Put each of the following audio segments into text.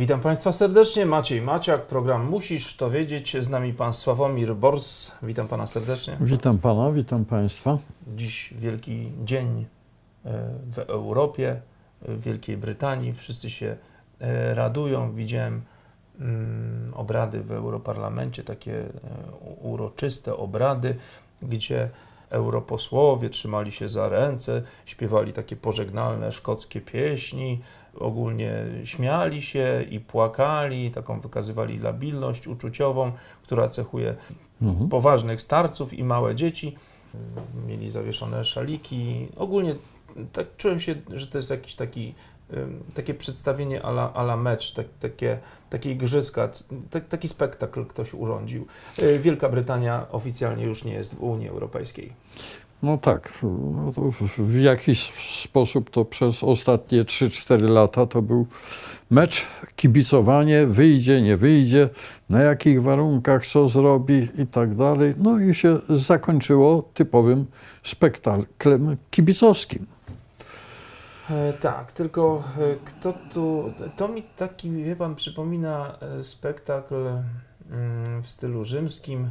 Witam Państwa serdecznie. Maciej Maciak, program Musisz to wiedzieć. Z nami Pan Sławomir Bors. Witam Pana serdecznie. Witam Pana, witam Państwa. Dziś wielki dzień e, w Europie, e, w Wielkiej Brytanii. Wszyscy się e, radują. Widziałem mm, obrady w Europarlamencie, takie uroczyste obrady, gdzie europosłowie trzymali się za ręce, śpiewali takie pożegnalne szkockie pieśni, ogólnie śmiali się i płakali, taką wykazywali labilność uczuciową, która cechuje Mhm. poważnych starców i małe dzieci. Mieli zawieszone szaliki. Ogólnie tak czułem się, że to jest jakiś taki takie przedstawienie ala, ala mecz, tak, takie, takie igrzyska, tak, taki spektakl ktoś urządził. Y, Wielka Brytania oficjalnie już nie jest w Unii Europejskiej. No tak, no w jakiś sposób to przez ostatnie 3-4 lata to był mecz, kibicowanie, wyjdzie, nie wyjdzie, na jakich warunkach, co zrobi i tak dalej. No i się zakończyło typowym spektaklem kibicowskim. E, tak, tylko e, kto tu. To mi taki, wie pan, przypomina e, spektakl mm, w stylu rzymskim.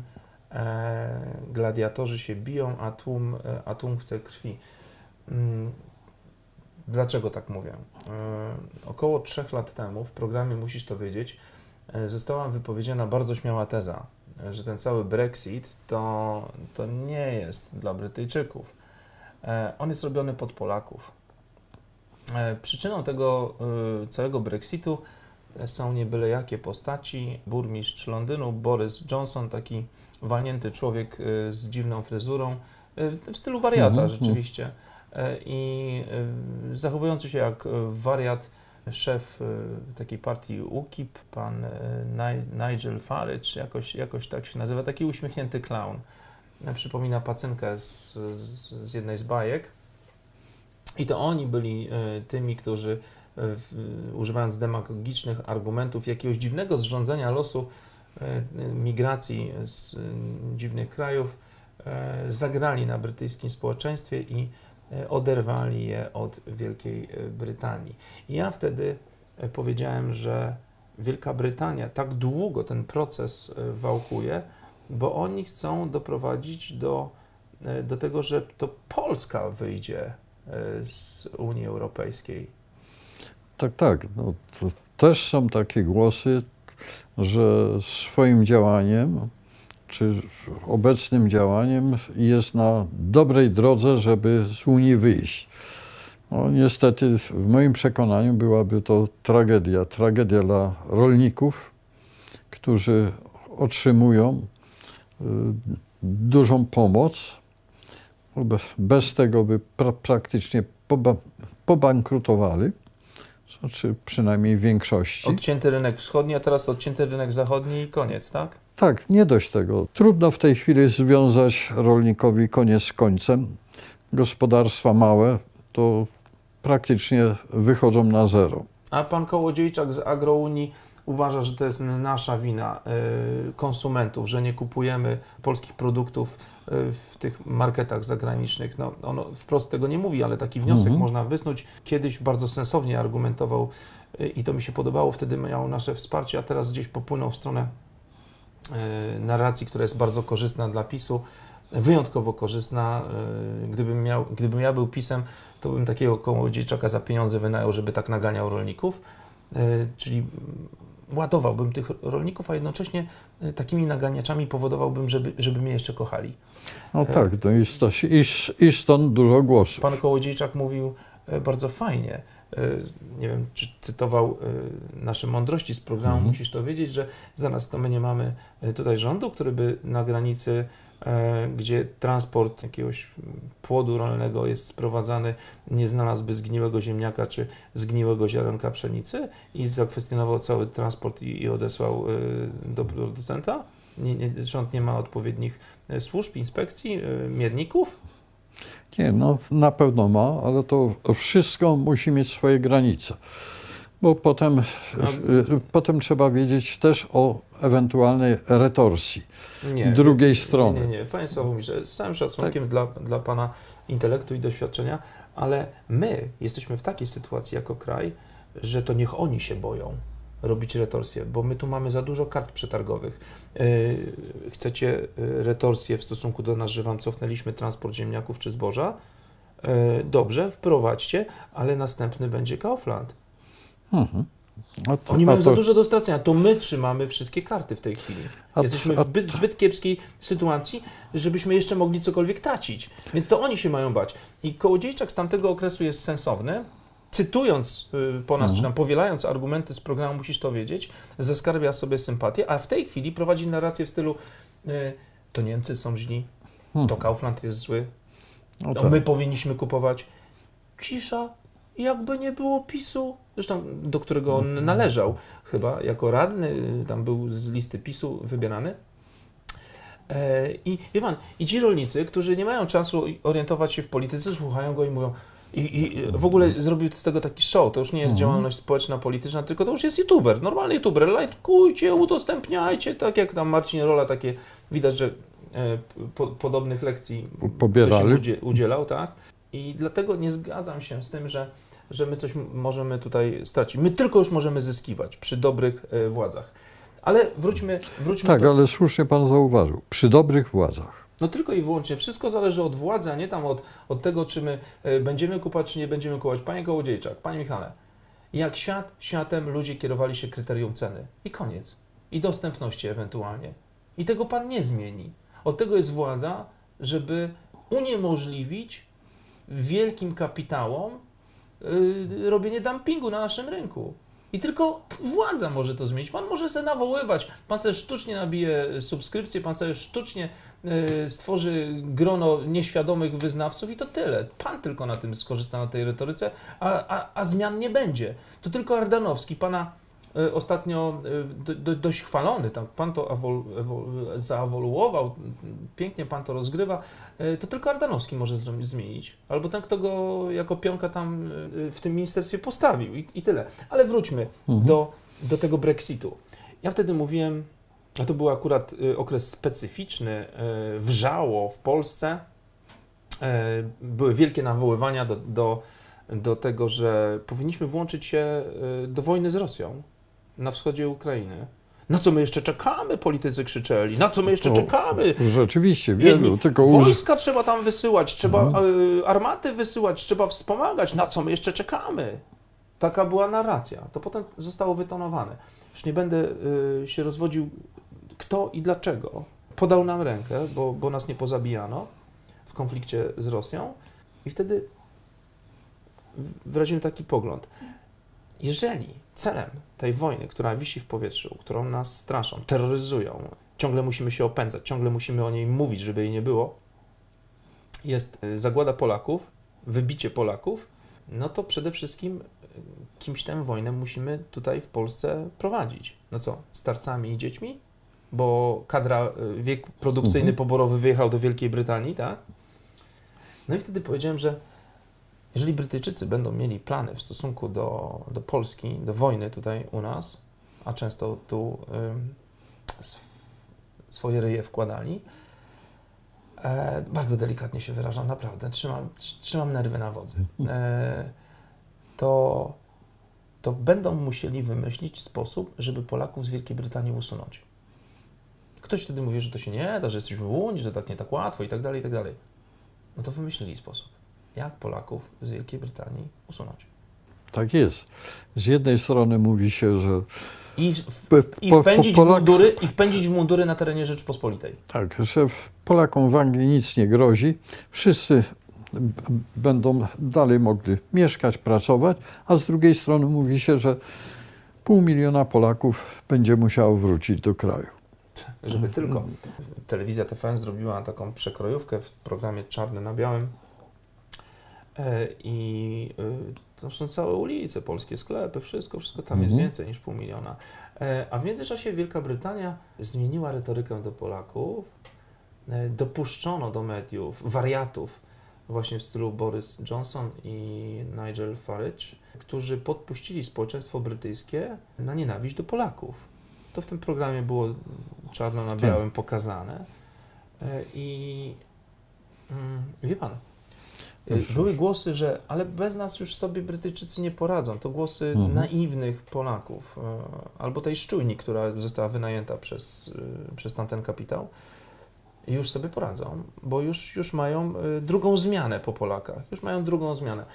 Gladiatorzy się biją, a tłum, a tłum chce krwi. Mm, Dlaczego tak mówię? Około trzech lat temu w programie Musisz to wiedzieć została wypowiedziana bardzo śmiała teza, że ten cały Brexit to, to nie jest dla Brytyjczyków. On jest robiony pod Polaków. E, Przyczyną tego y, całego Brexitu są nie byle jakie postaci. Burmistrz Londynu Boris Johnson, taki walnięty człowiek z dziwną fryzurą, w stylu wariata Mhm, rzeczywiście. E, I zachowujący się jak wariat szef takiej partii UKIP, pan Ni- Nigel Farage, jakoś, jakoś tak się nazywa, taki uśmiechnięty clown. E, Przypomina pacynkę z, z jednej z bajek. I to oni byli e, tymi, którzy e, używając demagogicznych argumentów, jakiegoś dziwnego zrządzenia losu e, migracji z dziwnych krajów, zagrali na brytyjskim społeczeństwie i oderwali je od Wielkiej Brytanii. I ja wtedy powiedziałem, że Wielka Brytania tak długo ten proces wałkuje, bo oni chcą doprowadzić do, do tego, że to Polska wyjdzie z Unii Europejskiej. Tak, tak. No, też są takie głosy, że swoim działaniem, czy obecnym działaniem jest na dobrej drodze, żeby z Unii wyjść. No, niestety, w moim przekonaniu byłaby to tragedia. Tragedia dla rolników, którzy otrzymują y, dużą pomoc. Be- Bez tego by pra- praktycznie poba- pobankrutowali, znaczy przynajmniej w większości. Odcięty rynek wschodni, a teraz odcięty rynek zachodni i koniec, tak? Tak, nie dość tego. Trudno w tej chwili związać rolnikowi koniec z końcem. Gospodarstwa małe to praktycznie wychodzą na zero. A pan Kołodziejczak z Agrounii uważa, że to jest nasza wina y, konsumentów, że nie kupujemy polskich produktów y, w tych marketach zagranicznych. No, on wprost tego nie mówi, ale taki wniosek Mhm. można wysnuć. Kiedyś bardzo sensownie argumentował y, i to mi się podobało, wtedy miał nasze wsparcie, a teraz gdzieś popłynął w stronę narracji, która jest bardzo korzystna dla PiSu, wyjątkowo korzystna. Gdybym, miał, gdybym ja był PiSem, to bym takiego kołodziejczaka za pieniądze wynajął, żeby tak naganiał rolników. Czyli ładowałbym tych rolników, a jednocześnie y, takimi naganiaczami powodowałbym, żeby, żeby mnie jeszcze kochali. No tak, to i, sto, i, i stąd dużo głosów. Pan Kołodziejczak mówił e, bardzo fajnie, e, nie wiem, czy cytował e, nasze mądrości z programu, Mhm. musisz to wiedzieć, że zaraz to my nie mamy e, tutaj rządu, który by na granicy, e, gdzie transport jakiegoś płodu rolnego jest sprowadzany, nie znalazłby zgniłego ziemniaka czy zgniłego ziarenka pszenicy i zakwestionował cały transport i, i odesłał e, do producenta? Nie, nie, rząd nie ma odpowiednich e, służb, inspekcji, e, mierników? Nie, no na pewno ma, ale to wszystko musi mieć swoje granice. Bo potem, y, potem trzeba wiedzieć też o ewentualnej retorsji Nie, drugiej strony. Nie, nie, nie. Panie Sławomirze, z całym szacunkiem dla, dla Pana intelektu i doświadczenia, ale my jesteśmy w takiej sytuacji jako kraj, że to niech oni się boją. robić retorsję, bo my tu mamy za dużo kart przetargowych. Yy, chcecie yy, retorsję w stosunku do nas, że wam cofnęliśmy transport ziemniaków czy zboża? Yy, dobrze, wprowadźcie, ale następny będzie Kaufland. Mhm. To- Oni mają za to- dużo do stracenia. To my trzymamy wszystkie karty w tej chwili. a- Jesteśmy w zbyt, zbyt kiepskiej sytuacji, żebyśmy jeszcze mogli cokolwiek tracić. Więc to oni się mają bać. I Kołodziejczak z tamtego okresu jest sensowny. Cytując y, po nas, Mhm. czy tam powielając argumenty z programu Musisz to wiedzieć, zeskarbia sobie sympatię, a w tej chwili prowadzi narrację w stylu y, to Niemcy są źli, to Kaufland jest zły, No to tak. my powinniśmy kupować. Cisza, jakby nie było PiSu. Zresztą do którego on Mhm. należał chyba jako radny, tam był z listy PiSu wybierany. E, I wie pan, i ci rolnicy, którzy nie mają czasu orientować się w polityce, słuchają go i mówią. I, I w ogóle zrobił z tego taki show. To już nie jest Mhm. działalność społeczna, polityczna, tylko to już jest youtuber, normalny youtuber. Lajkujcie, udostępniajcie, tak jak tam Marcin Rola, takie widać, że e, po, podobnych lekcji Pobierali. ktoś udzielał, tak? I dlatego nie zgadzam się z tym, że, że my coś możemy tutaj stracić. My tylko już możemy zyskiwać przy dobrych e, władzach. Ale wróćmy, wróćmy Tak, do, ale słusznie pan zauważył. Przy dobrych władzach. no tylko i wyłącznie. Wszystko zależy od władzy, a nie tam od, od tego, czy my e, będziemy kupować, czy nie będziemy kupować. Panie Kołodziejczak, Panie Michale, jak świat, światem ludzie kierowali się kryterium ceny. I koniec. I dostępności ewentualnie. I tego Pan nie zmieni. Od tego jest władza, żeby uniemożliwić wielkim kapitałom yy, robienie dumpingu na naszym rynku. I tylko władza może to zmienić. Pan może sobie nawoływać, pan sobie sztucznie nabije subskrypcję, pan sobie sztucznie yy, stworzy grono nieświadomych wyznawców i to tyle. Pan tylko na tym skorzysta, na tej retoryce, a, a, a zmian nie będzie. To tylko Ardanowski, pana y, ostatnio y, do, do, dość chwalony, tam pan to awol, ewol, zaewoluował, pięknie pan to rozgrywa, y, to tylko Ardanowski może zmienić. Albo ten, kto go jako pionka tam w tym ministerstwie postawił i, i tyle. Ale wróćmy Mhm. do, do tego Brexitu. Ja wtedy mówiłem, a to był akurat okres specyficzny, wrzało w Polsce, były wielkie nawoływania do, do, do tego, że powinniśmy włączyć się do wojny z Rosją na wschodzie Ukrainy. Na co my jeszcze czekamy, politycy krzyczeli, na co my jeszcze To- czekamy, Rzeczywiście, wielu, tylko. Wojska trzeba tam wysyłać, trzeba Mhm. y, armaty wysyłać, trzeba wspomagać. Na co my jeszcze czekamy? Taka była narracja. To potem zostało wytonowane. Już nie będę y, się rozwodził, kto i dlaczego podał nam rękę, bo, bo nas nie pozabijano w konflikcie z Rosją. I wtedy wyraziłem taki pogląd. Jeżeli celem tej wojny, która wisi w powietrzu, którą nas straszą, terroryzują, ciągle musimy się opędzać, ciągle musimy o niej mówić, żeby jej nie było, jest y, zagłada Polaków, wybicie Polaków, no to przede wszystkim y, kimś tę wojnę musimy tutaj w Polsce prowadzić. No co, starcami i dziećmi? Bo kadra, y, wiek produkcyjny Mhm. poborowy wyjechał do Wielkiej Brytanii, tak? No i wtedy powiedziałem, że jeżeli Brytyjczycy będą mieli plany w stosunku do, do Polski, do wojny tutaj u nas, a często tu ym, sw- swoje ryje wkładali, e, bardzo delikatnie się wyrażam, naprawdę, trzymam, tr- trzymam nerwy na wodzy, e, to, to będą musieli wymyślić sposób, żeby Polaków z Wielkiej Brytanii usunąć. Ktoś wtedy mówi, że to się nie da, że jesteśmy w Unii, że tak nie tak łatwo i tak dalej, i tak dalej. No to wymyślili sposób, jak Polaków z Wielkiej Brytanii usunąć. Tak jest. Z jednej strony mówi się, że I, w, p- i, po- wpędzić, po- Polak- mundury, I wpędzić w mundury na terenie Rzeczypospolitej. Tak, że Polakom w Anglii nic nie grozi. Wszyscy będą dalej mogli mieszkać, pracować, a z drugiej strony mówi się, że pół miliona Polaków będzie musiało wrócić do kraju. Żeby tylko. Telewizja TVN zrobiła taką przekrojówkę w programie Czarny na Białym. E, I e, to są całe ulice, polskie sklepy, wszystko, wszystko tam jest Mhm. więcej niż pół miliona. E, A w międzyczasie Wielka Brytania zmieniła retorykę do Polaków. Dopuszczono do mediów wariatów, właśnie w stylu Boris Johnson i Nigel Farage, którzy podpuścili społeczeństwo brytyjskie na nienawiść do Polaków. To w tym programie było czarno na białym pokazane. I mm, wie pan, Były głosy, że ale bez nas już sobie Brytyjczycy nie poradzą. To głosy Mhm. naiwnych Polaków, y, albo tej szczujni, która została wynajęta przez, y, przez tamten kapitał. Już sobie poradzą, bo już, już mają y, drugą zmianę po Polakach. Już mają drugą zmianę.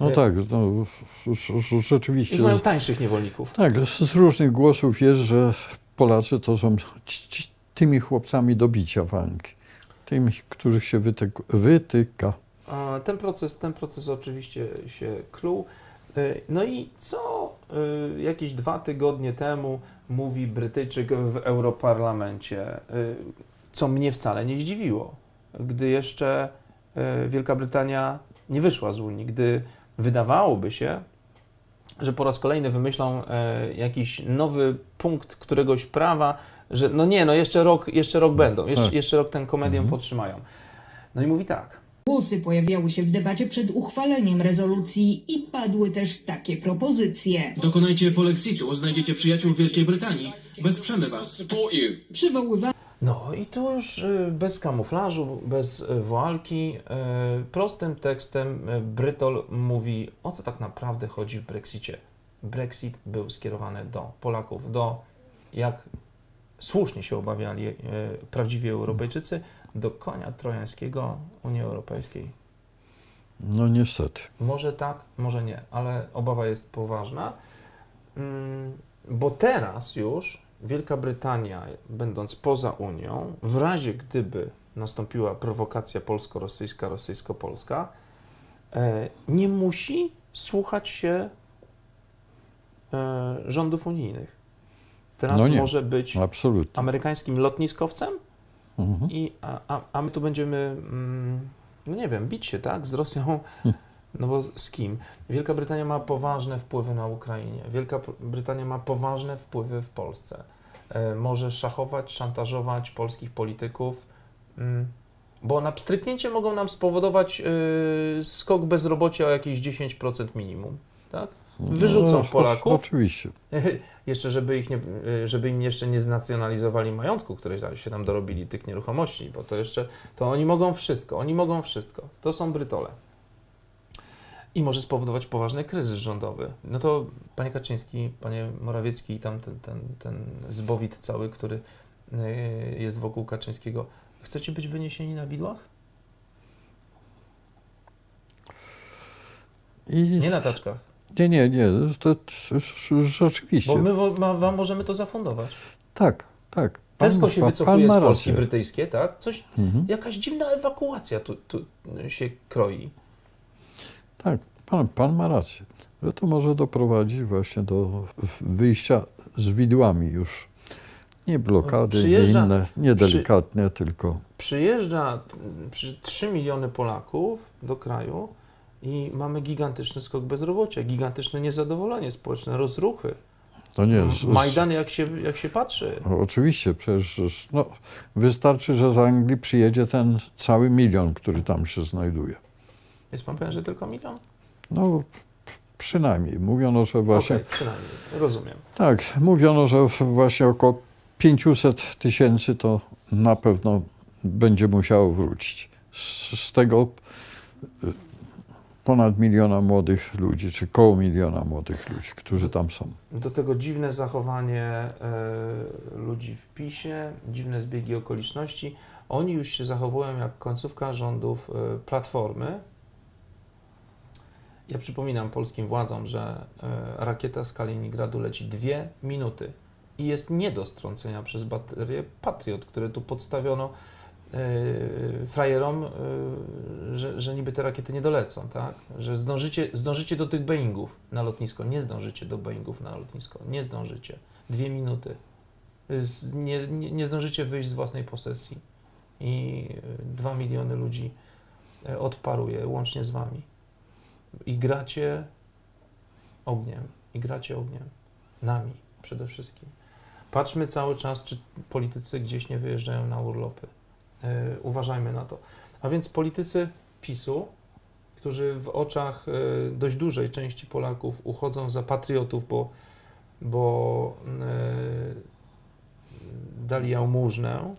No tak, no, ż- ż- rzeczywiście. Już mają tańszych niewolników. Tak, z różnych głosów jest, że Polacy to są tymi chłopcami do bicia w Anglii. Tymi, których się wytyk, wytyka. Ten proces, ten proces oczywiście się kluł. Y, No i co y, jakieś dwa tygodnie temu mówi Brytyjczyk w Europarlamencie, y, co mnie wcale nie zdziwiło, gdy jeszcze Wielka Brytania nie wyszła z Unii, gdy wydawałoby się, że po raz kolejny wymyślą jakiś nowy punkt któregoś prawa, że no nie, no jeszcze rok, jeszcze rok będą, jeszcze, Tak. jeszcze rok ten komedię Mhm. podtrzymają. No i mówi tak. Głosy pojawiały się w debacie przed uchwaleniem rezolucji i padły też takie propozycje. Dokonajcie polexitu, znajdziecie przyjaciół w Wielkiej Brytanii. Wesprzemy was. Przywoływano No i tu już y, bez kamuflażu, bez y, woalki, y, prostym tekstem Brytol mówi, o co tak naprawdę chodzi w Brexicie. Brexit był skierowany do Polaków, do, jak słusznie się obawiali prawdziwi Europejczycy, do konia trojańskiego Unii Europejskiej. No niestety. Może tak, może nie, ale obawa jest poważna, mm, bo teraz już Wielka Brytania, będąc poza Unią, w razie gdyby nastąpiła prowokacja polsko-rosyjska, rosyjsko-polska, e, nie musi słuchać się e, rządów unijnych. Teraz No nie. może być Absolutnie. amerykańskim lotniskowcem, Mhm. i, a, a, a my tu będziemy, mm, no nie wiem, bić się, tak, z Rosją, no bo z kim? Wielka Brytania ma poważne wpływy na Ukrainie, Wielka Brytania ma poważne wpływy w Polsce. E, może szachować, szantażować polskich polityków, mm, bo na pstryknięcie mogą nam spowodować y, skok bezrobocia o jakieś 10% minimum, tak? Wyrzucą No, Polaków. O, oczywiście. jeszcze, żeby, ich nie, żeby im jeszcze nie znacjonalizowali majątku, które się tam dorobili, tych nieruchomości, bo to jeszcze, to oni mogą wszystko, oni mogą wszystko. To są Brytole. I może spowodować poważny kryzys rządowy. No to panie Kaczyński, panie Morawiecki i tam ten, ten, ten zbowit cały, który y, jest wokół Kaczyńskiego, chcecie być wyniesieni na widłach? I Nie na taczkach, nie, nie, nie. To, rzeczywiście. bo my wam możemy to zafundować. Tak, tak. Pan- Tesco się wycofuje pan z Polski rację. brytyjskiej, tak? Coś, Mhm. Jakaś dziwna ewakuacja tu, tu się kroi. Tak, pan, pan ma rację, że to może doprowadzić właśnie do wyjścia z widłami już. Nie blokady, nie inne, nie delikatnie, tylko Przyjeżdża mm, przy 3 miliony Polaków do kraju i mamy gigantyczny skok bezrobocia, gigantyczne niezadowolenie społeczne, rozruchy. to nie jest. Majdan jak się, jak się patrzy. Oczywiście, przecież no, wystarczy, że z Anglii przyjedzie ten cały milion, który tam się znajduje. Jest pan pewien, że tylko milion? No, przynajmniej. Mówiono, że właśnie. Okej, przynajmniej, rozumiem. Tak, mówiono, że właśnie około 500 tysięcy to na pewno będzie musiało wrócić. Z, z tego y, ponad miliona młodych ludzi, czy koło miliona młodych ludzi, którzy tam są. Do tego dziwne zachowanie e, ludzi w PiSie, dziwne zbiegi okoliczności. Oni już się zachowują jak końcówka rządów e, Platformy. Ja przypominam polskim władzom, że e, rakieta z Kaliningradu leci dwie minuty i jest nie do strącenia przez baterię Patriot, które tu podstawiono frajerom, e, że, że niby te rakiety nie dolecą, tak? Że zdążycie, zdążycie do tych Boeingów na lotnisko. Nie zdążycie do Boeingów na lotnisko. Nie zdążycie. Dwie minuty. Z- Nie, nie, nie zdążycie wyjść z własnej posesji. I e, dwa miliony ludzi e, odparuje łącznie z wami. I gracie ogniem. I gracie ogniem. Nami przede wszystkim. Patrzmy cały czas, czy politycy gdzieś nie wyjeżdżają na urlopy. E, uważajmy na to. A więc politycy PiSu, którzy w oczach e, dość dużej części Polaków uchodzą za patriotów, bo, bo e, dali jałmużnę,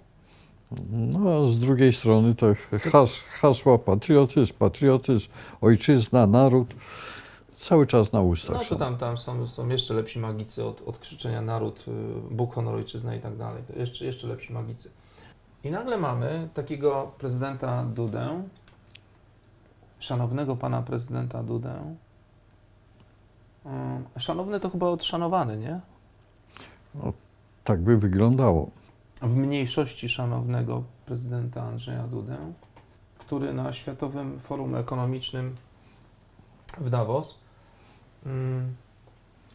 No, a z drugiej strony to has, hasła patriotyzm, patriotyzm, ojczyzna, naród cały czas na ustach No to tam, tam są, są jeszcze lepsi magicy od, od krzyczenia naród, y, Bóg, honor, ojczyzna i tak dalej. To jeszcze, jeszcze lepsi magicy. I nagle mamy takiego prezydenta Dudę, szanownego pana prezydenta Dudę. Mm, Szanowny to chyba odszanowany, nie? Tak by wyglądało. w mniejszości szanownego prezydenta Andrzeja Dudę, który na Światowym Forum Ekonomicznym w Davos mm,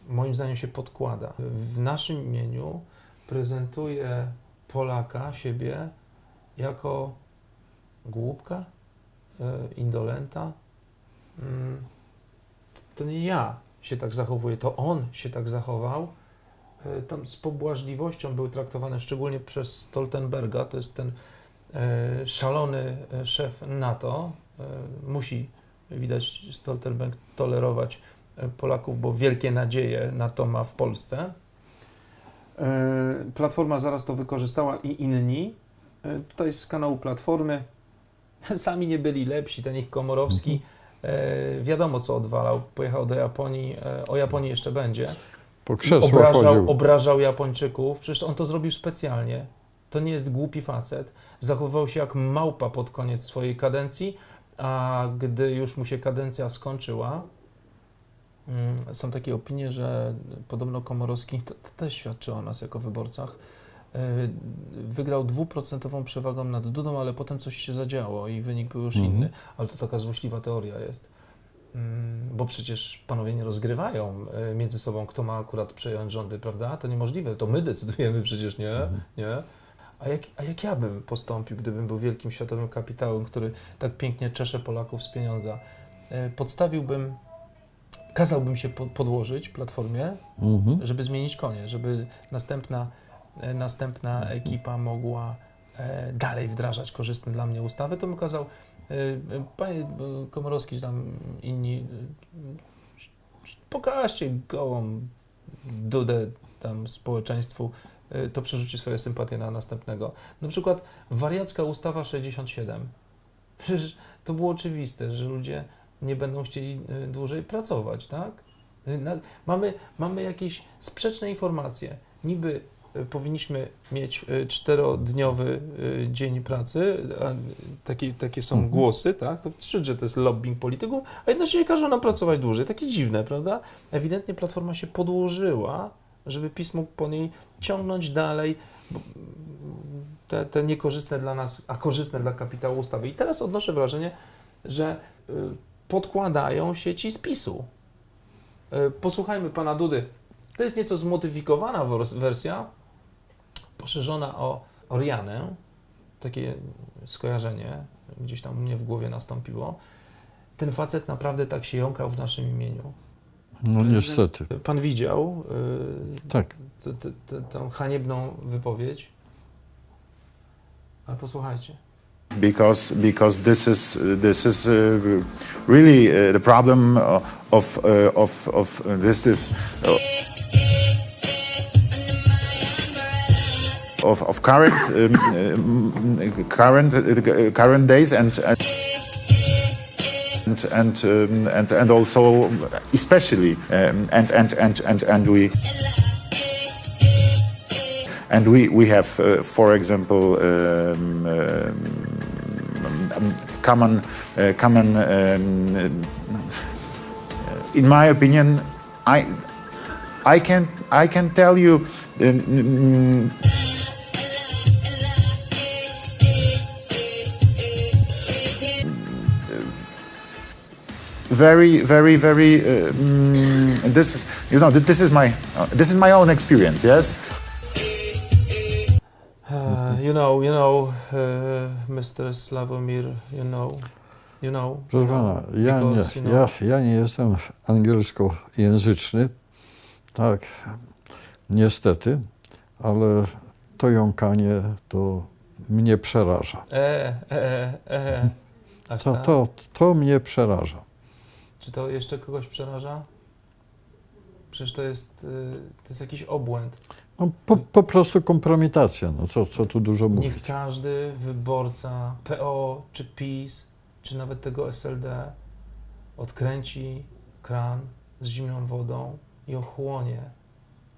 moim zdaniem się podkłada. W naszym imieniu prezentuje Polaka, siebie, jako głupka, e, indolenta. Mm, To nie ja się tak zachowuję, to on się tak zachował. E, Tam z pobłażliwością były traktowane szczególnie przez Stoltenberga, to jest ten e, szalony szef NATO. Musi, widać, Stoltenberg tolerować Polaków, bo wielkie nadzieje NATO ma w Polsce. E, Platforma zaraz to wykorzystała i inni. E, Tutaj z kanału Platformy sami nie byli lepsi. Ten ich Komorowski e, wiadomo co odwalał. Pojechał do Japonii. O Japonii jeszcze będzie. Po Obrażał, chodził. obrażał Japończyków. Przecież on to zrobił specjalnie. To nie jest głupi facet. Zachowywał się jak małpa pod koniec swojej kadencji, a gdy już mu się kadencja skończyła, są takie opinie, że podobno Komorowski, też świadczy o nas jako wyborcach, yy, wygrał dwuprocentową przewagą nad Dudą, ale potem coś się zadziało i wynik był już Mhm. inny. Ale to taka złośliwa teoria jest. Mm, Bo przecież panowie nie rozgrywają e, między sobą, kto ma akurat przejąć rządy, prawda? To niemożliwe. To my decydujemy przecież, nie? Mhm. nie? A, jak, a jak ja bym postąpił, gdybym był wielkim światowym kapitałem, który tak pięknie czesze Polaków z pieniądza? E, Podstawiłbym, kazałbym się po- podłożyć platformie, Mhm. żeby zmienić konie, żeby następna, e, następna ekipa mogła e, dalej wdrażać korzystne dla mnie ustawy, to bym kazał, e, panie Komorowski, czy tam inni, pokażcie gołą dudę tam społeczeństwu, to przerzuci swoje sympatie na następnego. Na przykład wariacka ustawa 67. Przecież to było oczywiste, że ludzie nie będą chcieli e, dłużej pracować, tak? E, Mamy, mamy jakieś sprzeczne informacje. Niby e, powinniśmy mieć czterodniowy dzień pracy, takie, takie są Mhm. głosy, tak? To krzyczy, że to jest lobbying polityków, a jednocześnie każą nam pracować dłużej. Takie dziwne, prawda? Ewidentnie Platforma się podłożyła, żeby PiS mógł po niej ciągnąć dalej te, te niekorzystne dla nas, a korzystne dla kapitału ustawy. I teraz odnoszę wrażenie, że y, podkładają się ci z PiSu. Y, Posłuchajmy pana Dudy. To jest nieco zmodyfikowana wers- wersja, poszerzona o Orianę. Takie skojarzenie gdzieś tam u mnie w głowie nastąpiło. Ten facet naprawdę tak się jąkał w naszym imieniu. No niestety. Pan widział y, Tak. tę haniebną wypowiedź. Ale posłuchajcie. Because because this is this is uh, really uh, the problem uh, of uh, of of uh, this is uh, of of current um, um, current current days and and and um, and and also especially um, and and and and and we and we we have for example um, um, common uh, common um, in my opinion i i can i can tell you um, mm, very very very uh, mm, this is you know this is my uh, this is my own experience yes? Uh, you know, you know, uh, Mr. Slavomir, you know, you know. Proszę pana, ja nie, because, you know, ja, ja nie jestem angielskojęzyczny, tak, niestety, ale to jąkanie to mnie przeraża. E, e, e. Aż To, tak? to, to mnie przeraża. Czy to jeszcze kogoś przeraża? Przecież to jest, y, to jest jakiś obłęd. No, po, po prostu kompromitacja, no co, co tu dużo Niech mówić. każdy wyborca PO, czy PiS, czy nawet tego SLD odkręci kran z zimną wodą i ochłonie.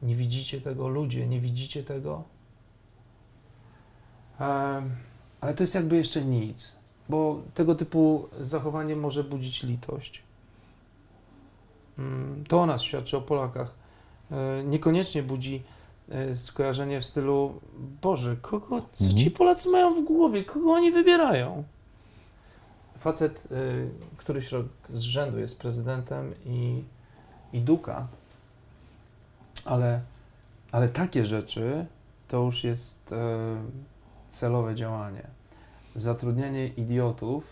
Nie widzicie tego, ludzie, nie widzicie tego? Em, ale to jest jakby jeszcze nic, bo tego typu zachowanie może budzić litość. Mm, To o nas świadczy, o Polakach. E, Niekoniecznie budzi skojarzenie w stylu Boże, kogo, co Mhm. ci Polacy mają w głowie, kogo oni wybierają? Facet y, któryś rok z rzędu jest prezydentem i, i duka, ale, ale takie rzeczy to już jest e, celowe działanie. Zatrudnianie idiotów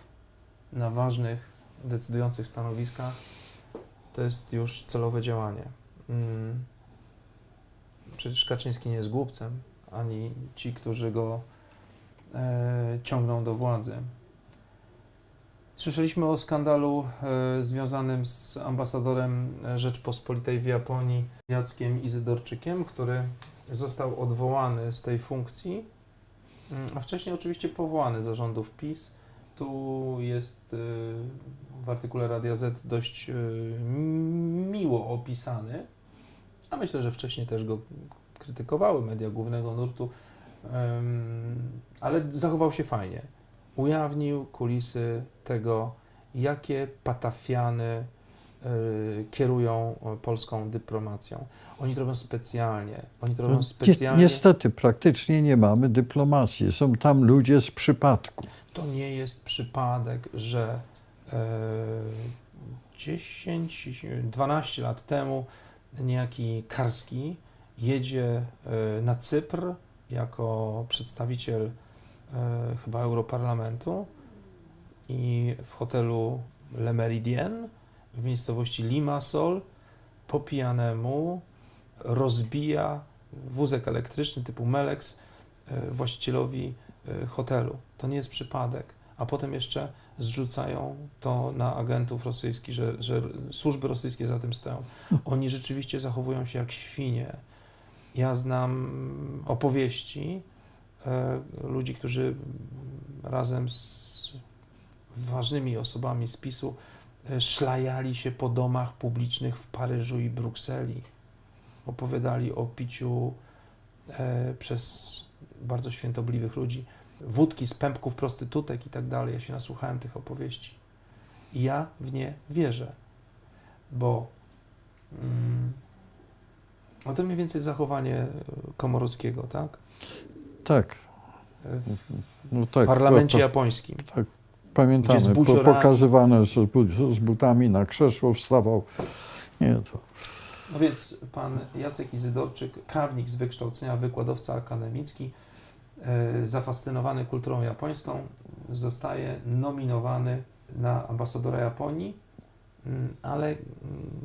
na ważnych, decydujących stanowiskach to jest już celowe działanie. Mm. Przecież Kaczyński nie jest głupcem, ani ci, którzy go e, ciągną do władzy. Słyszeliśmy o skandalu e, związanym z ambasadorem Rzeczpospolitej w Japonii Jackiem Izydorczykiem, który został odwołany z tej funkcji, mm, a wcześniej oczywiście powołany zarządów PiS. Tu jest e, w artykule Radia Z dość e, miło opisany, a myślę, że wcześniej też go krytykowały media głównego nurtu, ale zachował się fajnie. Ujawnił kulisy tego, jakie patafiany y, kierują e, polską dyplomacją. Oni to robią specjalnie. Oni to robią No, Ni- specjalnie. Niestety, praktycznie nie mamy dyplomacji. Są tam ludzie z przypadku. To nie jest przypadek, że e, 10, 12 lat temu niejaki Karski jedzie e, na Cypr jako przedstawiciel e, chyba Europarlamentu i w hotelu Le Meridien w miejscowości Limassol po pijanemu rozbija wózek elektryczny typu Melex e, właścicielowi hotelu. To nie jest przypadek. A potem jeszcze zrzucają to na agentów rosyjskich, że, że służby rosyjskie za tym stoją. Oni rzeczywiście zachowują się jak świnie. Ja znam opowieści e, ludzi, którzy razem z ważnymi osobami z PiSu e, szlajali się po domach publicznych w Paryżu i Brukseli. Opowiadali o piciu e, przez bardzo świętobliwych ludzi wódki z pępków prostytutek i tak dalej. Ja się nasłuchałem tych opowieści. I ja w nie wierzę, bo mm, o to mniej więcej zachowanie e, Komorowskiego, tak? Tak, W no tak. parlamencie po- po- japońskim. tak, pamiętamy, po, pokazywane, że z, z butami na krzesło wstawał. Nie, to No więc pan Jacek Izydorczyk, prawnik z wykształcenia, wykładowca akademicki, zafascynowany kulturą japońską, zostaje nominowany na ambasadora Japonii, mm, ale mm,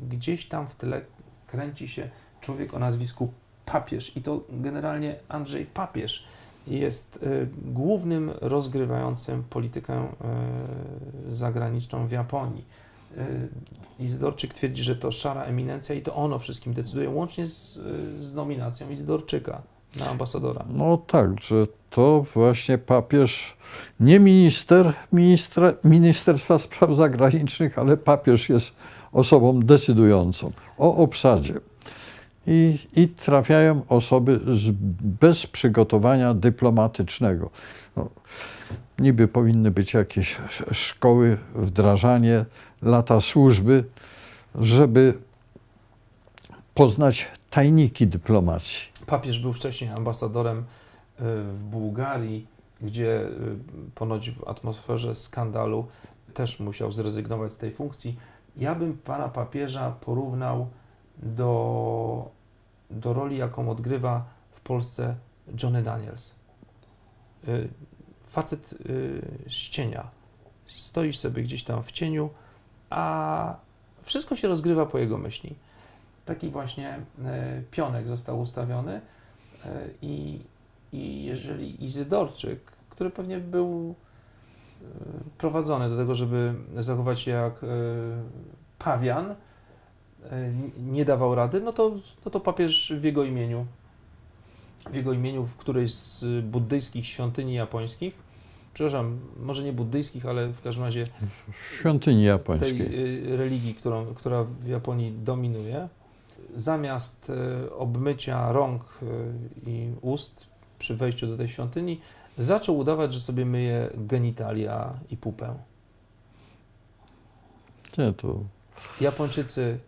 gdzieś tam w tyle kręci się człowiek o nazwisku Papież i to generalnie Andrzej Papież jest e, głównym rozgrywającym politykę e, zagraniczną w Japonii. E, Izydorczyk twierdzi, że to szara eminencja i to ono wszystkim decyduje, łącznie z, z nominacją Izydorczyka na ambasadora. No tak, że to właśnie papież, nie minister ministra, Ministerstwa Spraw Zagranicznych, ale papież jest osobą decydującą o obsadzie. I, I trafiają osoby z, bez przygotowania dyplomatycznego. No, niby powinny być jakieś sz- szkoły, wdrażanie, lata służby, żeby poznać tajniki dyplomacji. Papież był wcześniej ambasadorem y, w Bułgarii, gdzie y, ponoć w atmosferze skandalu też musiał zrezygnować z tej funkcji. Ja bym pana papieża porównał do, do roli, jaką odgrywa w Polsce Johnny Daniels. Y, Facet z cienia. Stoisz sobie gdzieś tam w cieniu, a wszystko się rozgrywa po jego myśli. Taki właśnie e, pionek został ustawiony e, i, i jeżeli Izydorczyk, który pewnie był e, prowadzony do tego, żeby zachować się jak pawian, nie dawał rady, no to, no to papież w jego imieniu, w jego imieniu w którejś z buddyjskich świątyni japońskich, przepraszam, może nie buddyjskich, ale w każdym razie świątyni tej japońskiej. y, religii, którą, która w Japonii dominuje, zamiast y, obmycia rąk y, i ust przy wejściu do tej świątyni, zaczął udawać, że sobie myje genitalia i pupę. Nie, to Japończycy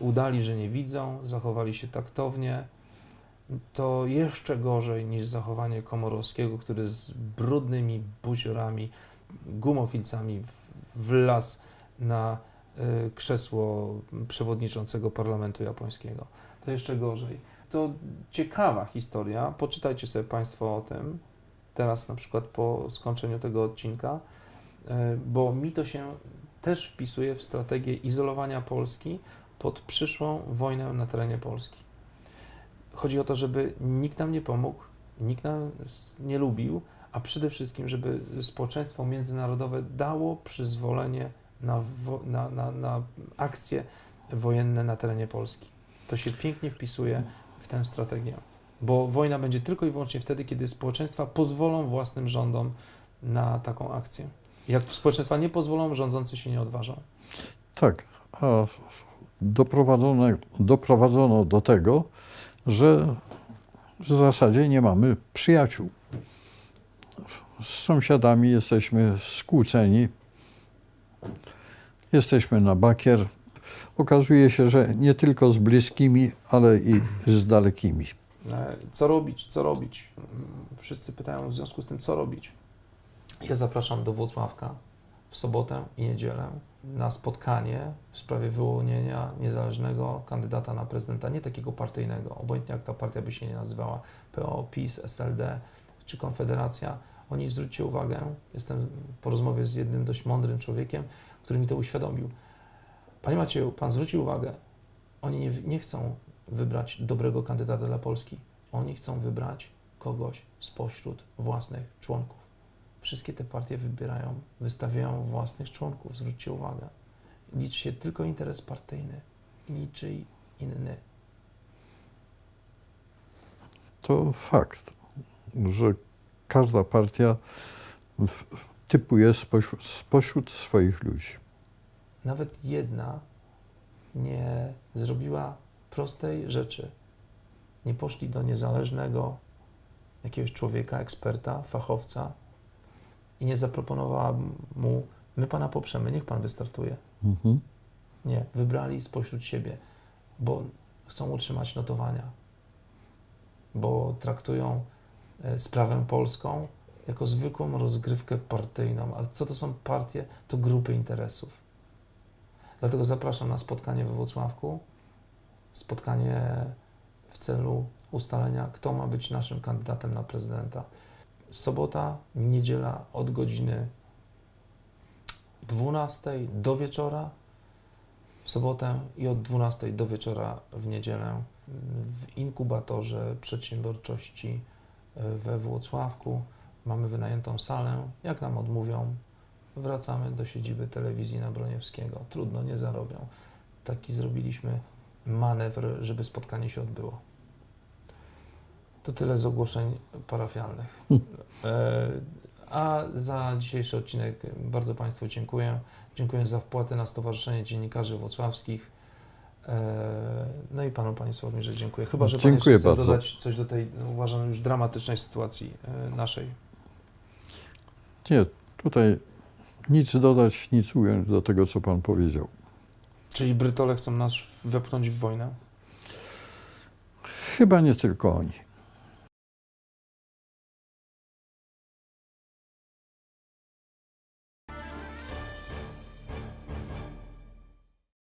udali, że nie widzą, zachowali się taktownie. To jeszcze gorzej niż zachowanie Komorowskiego, który z brudnymi buziorami, gumofilcami wlazł na krzesło przewodniczącego parlamentu japońskiego. To jeszcze gorzej. To ciekawa historia. Poczytajcie sobie Państwo o tym teraz, na przykład po skończeniu tego odcinka, y, bo mi to się też wpisuje w strategię izolowania Polski pod przyszłą wojnę na terenie Polski. Chodzi o to, żeby nikt nam nie pomógł, nikt nas nie lubił, a przede wszystkim, żeby społeczeństwo międzynarodowe dało przyzwolenie na, wo- na, na, na akcje wojenne na terenie Polski. To się pięknie wpisuje w tę strategię, bo wojna będzie tylko i wyłącznie wtedy, kiedy społeczeństwa pozwolą własnym rządom na taką akcję. Jak społeczeństwa nie pozwolą, rządzący się nie odważą. tak. A doprowadzono, doprowadzono do tego, że w zasadzie nie mamy przyjaciół. Z sąsiadami jesteśmy skłóceni. Jesteśmy na bakier. Okazuje się, że nie tylko z bliskimi, ale i z dalekimi. E, Co robić, co robić? Wszyscy pytają w związku z tym, co robić. Ja zapraszam do Włocławka w sobotę i niedzielę na spotkanie w sprawie wyłonienia niezależnego kandydata na prezydenta, nie takiego partyjnego, obojętnie jak ta partia by się nie nazywała, PO, PiS, SLD czy Konfederacja. Oni, zwróćcie uwagę, jestem po rozmowie z jednym dość mądrym człowiekiem, który mi to uświadomił. Panie Macieju, pan zwrócił uwagę, oni nie, nie chcą wybrać dobrego kandydata dla Polski. Oni chcą wybrać kogoś spośród własnych członków. Wszystkie te partie wybierają, wystawiają własnych członków, zwróćcie uwagę. Liczy się tylko interes partyjny i niczyj inny. To fakt, że każda partia typuje spośród, spośród swoich ludzi. Nawet jedna nie zrobiła prostej rzeczy. Nie poszli do niezależnego jakiegoś człowieka, eksperta, fachowca i nie zaproponowała mu, my pana poprzemy, niech pan wystartuje. Mhm. Nie, wybrali spośród siebie, bo chcą utrzymać notowania, bo traktują sprawę polską jako zwykłą rozgrywkę partyjną. A co to są partie? To grupy interesów. Dlatego zapraszam na spotkanie we Włocławku. Spotkanie w celu ustalenia, kto ma być naszym kandydatem na prezydenta. Sobota, niedziela od godziny 12 do wieczora w sobotę i od 12 do wieczora w niedzielę w inkubatorze przedsiębiorczości we Włocławku. Mamy wynajętą salę. Jak nam odmówią, wracamy do siedziby telewizji na Broniewskiego. Trudno, nie zarobią. Taki zrobiliśmy manewr, żeby spotkanie się odbyło. To tyle z ogłoszeń parafialnych. E, A za dzisiejszy odcinek bardzo Państwu dziękuję. Dziękuję za wpłatę na Stowarzyszenie Dziennikarzy Włocławskich. E, No i Panu Panie Sławomirze dziękuję. Chyba, że Pan Dziękuję chce bardzo. dodać coś do tej, no, uważam, już dramatycznej sytuacji e, naszej. Nie, tutaj nic dodać, nic ująć do tego, co Pan powiedział. Czyli Brytole chcą nas wepchnąć w wojnę? Chyba nie tylko oni.